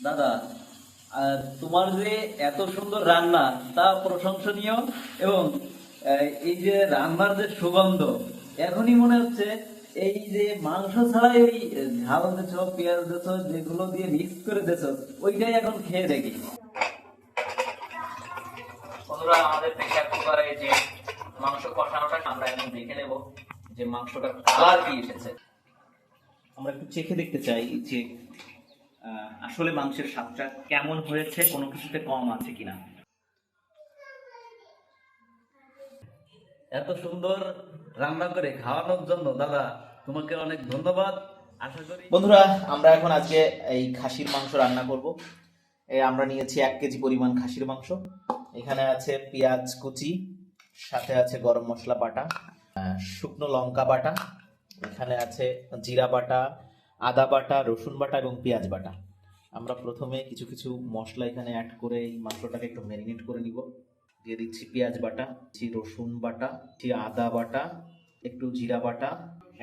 দাদা আর তোমার যে এত সুন্দর রান্না তা প্রশংসনীয় এবং এই যে রান্নার যে সুগন্ধ এখনই মনে হচ্ছে এই যে মাংস ছাড়াই ওই ঝাল দেছ পেঁয়াজ দেছ যেগুলো দিয়ে মিক্স করে দেছ ওইটাই এখন খেয়ে দেখি। বন্ধুরা আমাদের প্রেশার কুকারে যে মাংস কষানোটা আমরা এখন দেখে নেব যে মাংসটা কালার কি এসেছে। আমরা একটু চেখে দেখতে চাই যে আসলে মাংসের স্বাদটা কেমন হয়েছে কোনো কিছুতে কম আছে কিনা? এত সুন্দর রান্না করে খাওয়ানোর জন্য দাদা তোমাকে অনেক ধন্যবাদ। আশা করি বন্ধুরা আমরা এখন আজকে এই খাসির মাংস রান্না করব। এই আমরা নিয়েছি এক কেজি পরিমাণ খাসির মাংস। এখানে আছে পেঁয়াজ কুচি সাথে আছে গরম মশলা বাটা আহ, শুকনো লঙ্কা বাটা এখানে আছে জিরা বাটা আদা বাটা, রসুন বাটা এবং পেঁয়াজ বাটা। আমরা প্রথমে কিছু কিছু মশলা এখানে অ্যাড করে এই মাংসটাকে একটু ম্যারিনেট করে নিব। দিয়ে দিচ্ছি পেঁয়াজ বাটা, দিচ্ছি রসুন বাটা, দিচ্ছি আদা বাটা, একটু জিরা বাটা,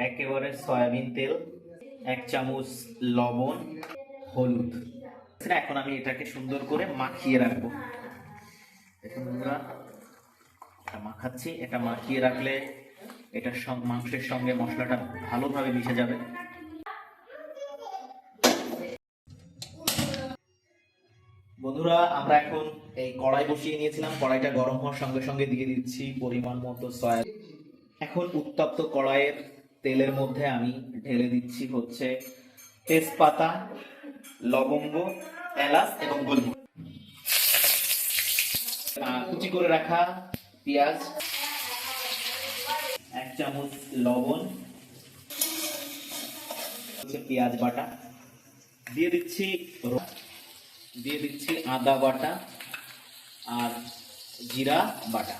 একেবারে সয়াবিন তেল, এক চামচ লবণ, হলুদ। এখন আমি এটাকে সুন্দর করে মাখিয়ে রাখব। দেখুন বন্ধুরা এটা মাখাচ্ছি। এটা মাখিয়ে রাখলে সঙ্গে মাংসের সঙ্গে মশলাটা ভালোভাবে মিশে যাবে। বন্ধুরা আমরা এখন এই কড়াই বসিয়ে নিয়েছিলাম। কড়াইটা গরম হওয়ার সঙ্গে সঙ্গে দিয়ে দিচ্ছি পরিমাণ মতো সয়া। এখন উত্তপ্ত কড়াইয়ের তেলের মধ্যে আমি ঢেলে দিচ্ছি হচ্ছে তেজপাতা লবঙ্গ এলাচ এবং আহ, কুচি করে রাখা পেঁয়াজ এক চামচ লবণ হচ্ছে পেঁয়াজ বাটা। দিয়ে দিচ্ছি দিয়ে দিচ্ছি আদা বাটা আর জিরা বাটা।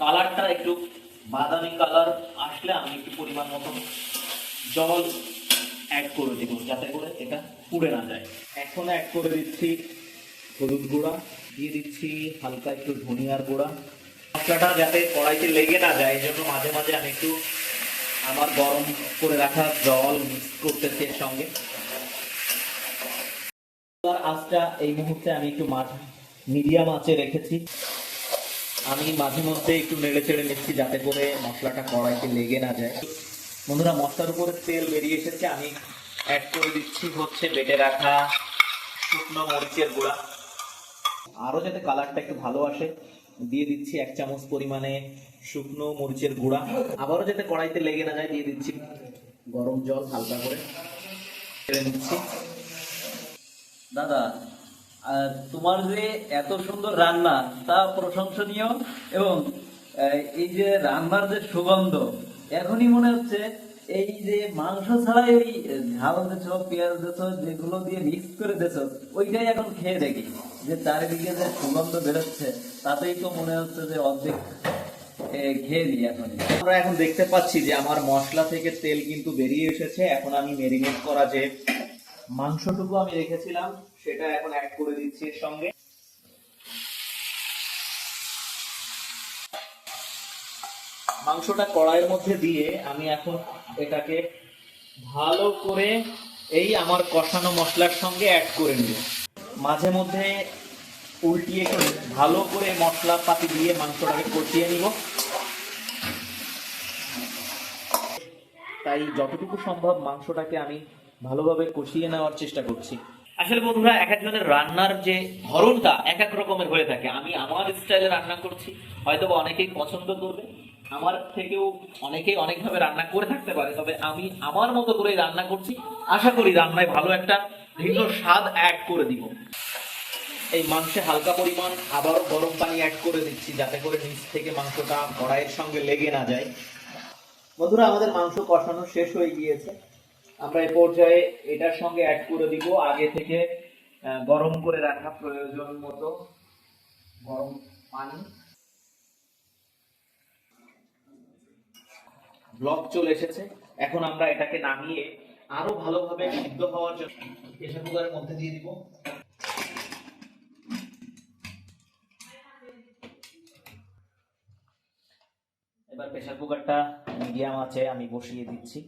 কালারটা একটু বাদামি কালার আসলে আমি একটু পরিমাণ মতো জল অ্যাড করে দেবো, যাতে করে এটা পুড়ে না যায়। এখন অ্যাড করে দিচ্ছি হলুদ গুঁড়া, দিয়ে দিচ্ছি হালকা একটু ধনিয়ার গুঁড়া। মশলাটা যাতে কড়াইতে লেগে না যায়, এই জন্য মাঝে মাঝে আমি একটু আমার গরম করে রাখা জল মিক্স করতেছি এর সঙ্গে। আঁচটা এই মুহূর্তে আমি একটু মাছ মিডিয়াম আঁচে রেখেছি। আমি মাঝে মধ্যে একটু নেড়ে চেড়ে নিচ্ছি যাতে করে মশলাটা কড়াইতে লেগে না যায়। বন্ধুরা, মশলার উপরে তেল বেরিয়ে এসেছে। আমি অ্যাড করে দিচ্ছি হচ্ছে বেটে রাখা শুকনো মরিচের গুঁড়া। আরও যাতে কালারটা একটু ভালো আসে। দিয়ে দিচ্ছি এক চামচ পরিমাণে শুকনো মরিচের গুঁড়া। আবারও যাতে কড়াইতে লেগে না যায়, দিয়ে দিচ্ছি গরম জল হালকা করে। ছেড়ে নিচ্ছি। দাদা তোমার যে এত সুন্দর রান্না, তা প্রশংসনীয় এবং এই যে রান্নার যে সুগন্ধ, এখনই মনে হচ্ছে এই যে মাংস ছাড়াই ওই ঝাল দেছ পেঁয়াজ দেছ, যেগুলো দিয়ে মিক্স করে দেছ, ওইটাই এখন খেয়ে দেখি। যে চারিদিকে যে সুগন্ধ বেরোচ্ছে, তাতেই তো মনে হচ্ছে যে অর্ধেক খেয়ে নিই এখন আমরা এখন দেখতে পাচ্ছি যে আমার মশলা থেকে তেল কিন্তু বেরিয়ে এসেছে। এখন আমি মেরিনেট করা যে মাংসটুকু আমি রেখেছিলাম, সেটা এখন অ্যাড করে দিচ্ছি এর সঙ্গে। মাংসটা কড়াইয়ের মধ্যে দিয়ে আমি এখন এটাকে ভালো করে এই আমার কষানো মশলার সঙ্গে অ্যাড করে নিব। মাঝে মধ্যে উল্টিয়ে একটু ভালো করে মশলা পাতি দিয়ে মাংসটাকে কষিয়ে নিব। তাই যতটুকু সম্ভব মাংসটাকে আমি ভালোভাবে কষিয়ে নেওয়ার চেষ্টা করছি। আসলে বন্ধুরা, এক একজনের রান্নার যে ধরনটা এক এক রকমের হয়ে থাকে। আমি আমার স্টাইলে রান্না করছি হয়তো অনেকেই পছন্দ করবে। আমার থেকেও অনেকেই অনেকভাবে রান্না করে থাকতে পারে, তবে আমি আমার মতো করে রান্না করছি। আশা করি রান্নায় ভালো একটা ভিন্ন স্বাদ অ্যাড করে দিব। এই মাংসে হালকা পরিমাণ আবারও গরম পানি অ্যাড করে দিচ্ছি, যাতে করে নিচ থেকে মাংসটা কড়াইয়ের সঙ্গে লেগে না যায়। বন্ধুরা, আমাদের মাংস কষানো শেষ হয়ে গিয়েছে। আমরা এই পর্যায়ে এটার সঙ্গে অ্যাড করে দিব। আগে থেকে গরম করে রাখা প্রয়োজন মতো গরম পানি। ব্লক চলে এসেছে। এখন আমরা এটাকে নামিয়ে আরও ভালোভাবে সিদ্ধ হওয়ার জন্য প্রেসার কুকারের মধ্যে দিয়ে দিব। এবার প্রেসার কুকারটা মিডিয়াম আছে, আমি বসিয়ে দিচ্ছি।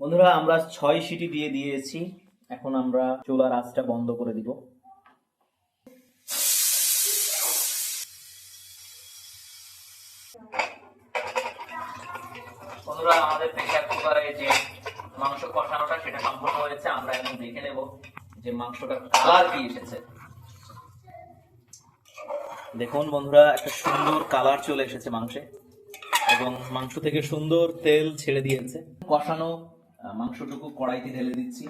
বন্ধুরা, আমরা ছয় সিটি দিয়ে দিয়েছি। এখন আমরা চুলার আঁচটা বন্ধ করে দিব। বন্ধুরা আমাদের প্রেসার কুকারে যে মাংস কষানোটা সেটা সম্পূর্ণ হয়েছে। আমরা এখন দেখে নেব যে মাংসটার কালার কি এসেছে। দেখুন বন্ধুরা একটা সুন্দর কালার চলে এসেছে মাংসে এবং মাংস থেকে সুন্দর তেল ছেড়ে দিয়েছে। কষানো মাংসটুকু কড়াইতে ঢেলে দিচ্ছি।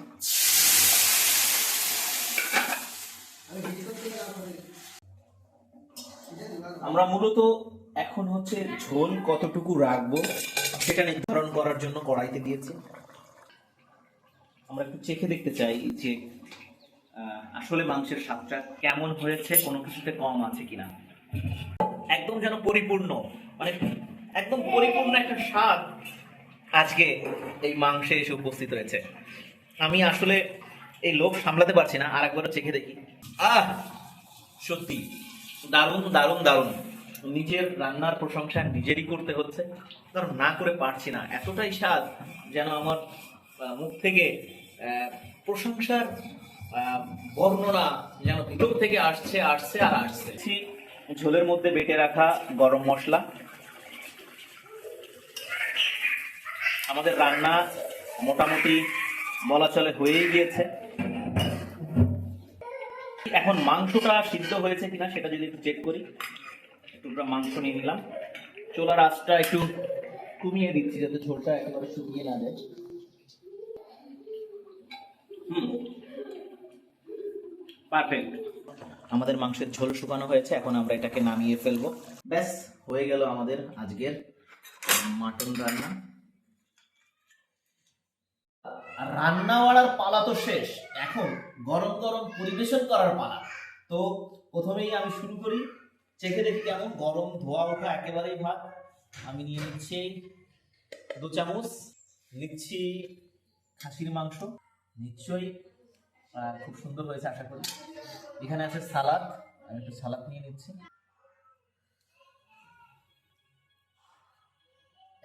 আমরা মূলত এখন হচ্ছে ঝোল কতটুকু রাখব সেটা নির্ধারণ করার জন্য কড়াইতে দিয়েছি। আমরা একটু চেখে দেখতে চাই যে আসলে মাংসের স্বাদটা কেমন হয়েছে, কোনো কিছুতে কম আছে কিনা। একদম যেন পরিপূর্ণ মানে একদম পরিপূর্ণ একটা স্বাদ আজকে এই মাংসে এসে উপস্থিত রয়েছে আমি আসলে এই লোভ সামলাতে পারছি না, আর একবার চেখে দেখি। আহ, সত্যি, দারুণ দারুণ দারুণ। নিজের রান্নার প্রশংসা নিজেরই করতে হচ্ছে, কারণ না করে পারছি না। এতটাই স্বাদ যেন আমার মুখ থেকে প্রশংসার বর্ণনা যেন ভিতর থেকে আসছে আসছে আর আসছে। ঝোলের মধ্যে বেটে রাখা গরম মশলা। আমাদের রান্না মোটামুটি বলা চলে হয়েই গিয়েছে। এখন মাংসটা সিদ্ধ হয়েছে কিনা সেটা যদি একটু চেক করি আমরা মাংস নিয়ে নিলাম। চোলার আঁচটা একটু কমিয়ে দিচ্ছি যাতে ঝোলটা একেবারে শুকিয়ে না যায়। পারফেক্ট আমাদের মাংসের ঝোল শুকানো হয়েছে, এখন আমরা এটাকে নামিয়ে ফেলব। ব্যাস, হয়ে গেল আমাদের আজকের মাটন রান্না আর রান্নাওয়ালার পালা তো শেষ। এখন গরম গরম পরিবেশন করার পালা। তো প্রথমেই আমি শুরু করি। চেখে দেখি কেমন গরম, ধোয়া ওঠা একেবারেই ভাত। আমি নিয়ে নিচ্ছি দু চামচ, নিচ্ছি খাসির মাংস। নিশ্চয়ই খুব সুন্দর হয়েছে, আশা করি। এখানে আছে সালাদ। আমি একটু সালাদ নিয়ে নিচ্ছি।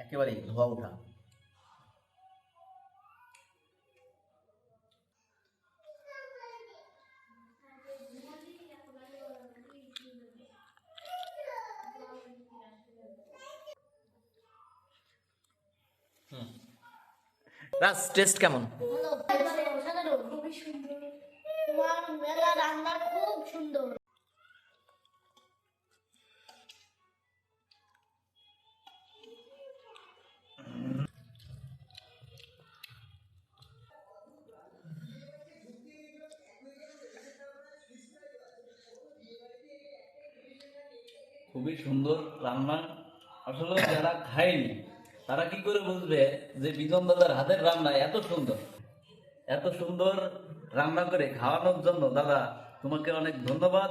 একেবারেই ধোয়া ওঠা। রাজ টেস্ট কেমন? খুবই সুন্দর রান্না। আসলে যারা খায়নি তারা কি করে বুঝবে যে বিজন দাদার হাতের রান্না এত সুন্দর? এত সুন্দর রান্না করে খাওয়ানোর জন্য দাদা, তোমাকে অনেক ধন্যবাদ।